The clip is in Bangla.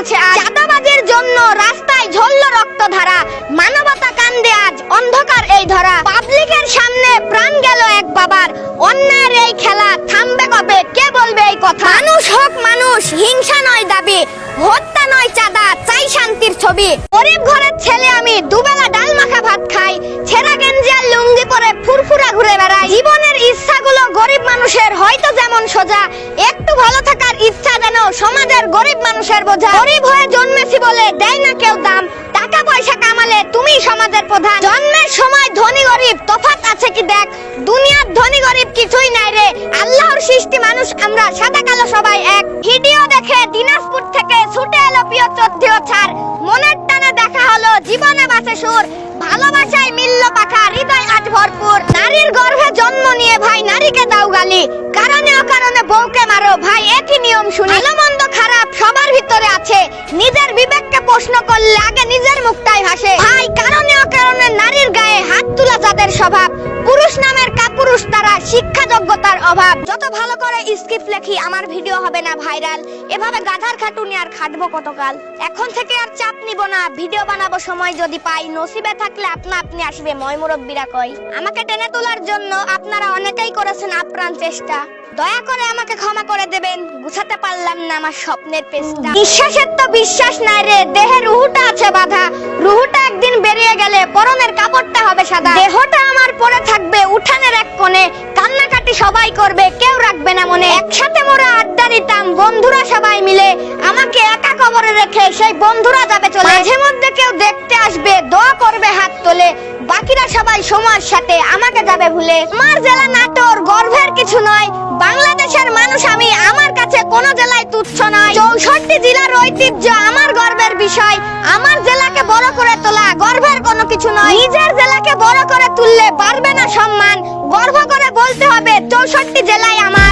করেছে আজ। চাঁদাবাজির জন্য রাস্তায় ঝরল রক্তধারা। মানবতা কান্দে আজ অন্ধকার এই ধরা। পাবলিকের সামনে প্রাণ গেল এক বাবার। অন্যায়ের এই খেলা থামবে কবে? কে বলবে এই কথা? মানুষ হোক মানুষ, হিংসা নয় দাবি। হত্যা নয় চাঁদা, চাই শান্তির ছবি। গরিব ঘরের ছেলে আমি দুবেলা ডাল মাখা ভাত খাই। ছেঁড়া গেঞ্জি আর লুঙ্গি পরে ফুরফুরা ঘুরে বেড়াই। জীবনের ইচ্ছাগুলো গরিব মানুষের হয়তো যেমন সোজা। একটু ভালো থাকার ইচ্ছা সমাজের গরিব মানুষের বোঝা? গরিব হয়ে জন্মেছি বলে দেয় না কেউ দাম। টাকা পয়সা কামালে তুমি সমাজের প্রধান। জন্মের সময় ধনী গরিব, তফাৎ আছে কি দেখ? দুনিয়ার ধনী গরিব কিছুই নাই রে। আল্লাহর সৃষ্টি মানুষ আমরা, সাদা কালো সবাই এক। ভিডিও দেখে দিনাজপুর থেকে ছুটে এলো প্রিয় চোদ্দিও ছাড়। মনের টানে দেখা হলো, জীবনে বাঁচে সুর। ভালোবাসায় মিলল পাখা, হৃদয় আজ ভরপুর। নারীর গর্ভে জন্ম নিয়ে ভাই নারীকে দাও গালি। কারণে অকারণে বউকে মারো ভাই, একই নিয়ম শুনি। ভালো, মন্দ, খারাপ, সবার ভিতরে আছে। নিজের বিবেককে প্রশ্ন করলে আগে নিজের মুখটাই ভাসে। ভাই, কারণে অকারণে নারীর গায়ে হাত তোলা যাদের স্বভাব, পুরুষ নামের কাপুরুষ তারা শিক্ষা যোগ্যতার অভাব। যত ভালো করে স্ক্রিপ্ট লেখি, আমার ভিডিও হবে না ভাইরাল এভাবে গাধার খাটুনি আর খাটবো কতকাল? এখন থেকে আর চাপ নিব না। ভিডিও বানাবো সময় যদি পাই, নসিবে থাকলে আপনা আপনি আসবে ময়মুরব্বীরা কয়। আমাকে টেনে তোলার জন্য আপনারা অনেকেই করেছেন আপ্রাণ চেষ্টা। দয়া করে আমাকে ক্ষমা করে দেবেন। গুছাতে পারলাম না আমার স্বপ্নের পেজটা। বিশ্বাসের তো বিশ্বাস নাই রে দেহে রুহুটা আছে বাধা। রুহুটা একদিন বেরিয়ে গেলে পরনের কাপড়টা হবে সাদা। দেহটা আমার পরে থাকবে উঠানের এক কোণে। কান্নাকাটি সবাই করবে, কেউ রাখবে না মনে। একসাথে মোরা আড্ডা দিতাম, বন্ধুরা সবাই মিলে। আমাকে একা কবরে রেখে সেই বন্ধুরা যাবে চলে। মাঝে মধ্যে কেউ দেখতে আসবে, দোয়া করবে হাত তোলে। বাকিরা সবাই সময়ের সাথে আমাকে যাবে ভুলে। আমার জেলা নাটোর গর্বের কিছু নয়, বাংলাদেশের মানুষ আমি, আমার কাছে কোন জেলায় তুচ্ছ নয়। চৌষট্টি জেলার ঐতিহ্য আমার গর্বের বিষয়। আমার জেলাকে বড় করে তোলা গর্বের কোনো কিছু নয়। নিজের জেলাকে বড় করে তুললে পারবে না সম্মান। গর্ব করে বলতে হবে, চৌষট্টি জেলায় আমার